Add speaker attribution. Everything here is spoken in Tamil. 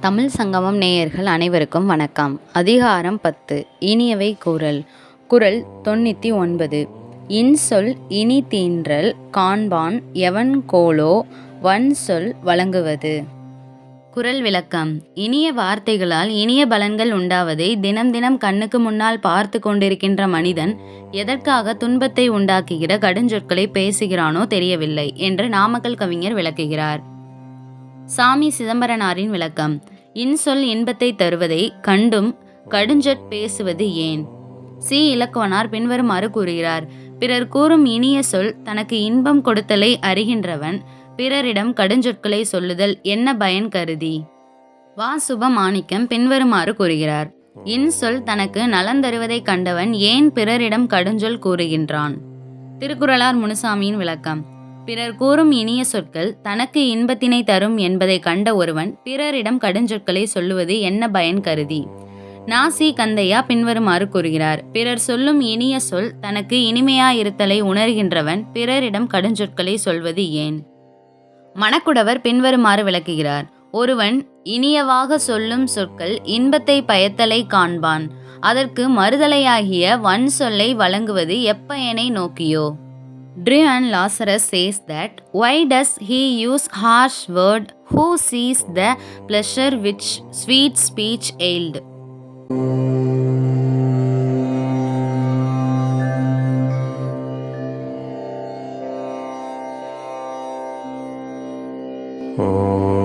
Speaker 1: தமிழ் சங்கமம் நேயர்கள் அனைவருக்கும் வணக்கம். அதிகாரம் பத்து. இனியவை கூறல் குறள் தொண்ணூற்றி ஒன்பது. இன்சொல் இனி தீன்றல் காண்பான் எவன் கோலோ வன்சொல் வழங்குவது. குறள் விளக்கம். இனிய வார்த்தைகளால் இனிய பலன்கள் உண்டாவதை தினம் தினம் கண்ணுக்கு முன்னால் பார்த்து கொண்டிருக்கின்ற மனிதன் எதற்காக துன்பத்தை உண்டாக்குகிற கடுஞ்சொற்களை பேசுகிறானோ தெரியவில்லை என்று நாமக்கல் கவிஞர் விளக்குகிறார். சாமி சிதம்பரனாரின் விளக்கம். இன்சொல் இன்பத்தை தருவதை கண்டும் கடுஞ்சொற் பேசுவது ஏன்? சி. இலக்குவனார் பின்வருமாறு கூறுகிறார். பிறர் கூறும் இனிய சொல் தனக்கு இன்பம் கொடுத்தலை அறிகின்றவன் பிறரிடம் கடுஞ்சொற்களை சொல்லுதல் என்ன பயன் கருதி? வா சுபமாணிக்கம் பின்வருமாறு கூறுகிறார். இன்சொல் தனக்கு நலன் தருவதைக் கண்டவன் ஏன் பிறரிடம் கடுஞ்சொல் கூறுகின்றான்? திருக்குறளார் முனுசாமியின் விளக்கம். பிறர் கூறும் இனிய சொற்கள் தனக்கு இன்பத்தினை தரும் என்பதை கண்ட ஒருவன் பிறரிடம் கடுஞ்சொற்களை சொல்லுவது என்ன பயன் கருதி? நாசி கந்தையா பின்வருமாறு கூறுகிறார். பிறர் சொல்லும் இனிய சொல் தனக்கு இனிமையாயிருத்தலை உணர்கின்றவன் பிறரிடம் கடுஞ்சொற்களை சொல்வது ஏன்? மணக்குடவர் பின்வருமாறு விளக்குகிறார். ஒருவன் இனியவாக சொல்லும் சொற்கள் இன்பத்தை பயத்தலை காண்பான். அதற்கு மறுதலையாகிய வன் சொல்லை வழங்குவது எப்பயனை நோக்கியோ? Drew and Lazarus says that why does he use harsh word who sees the pleasure which sweet speech ailed? Oh.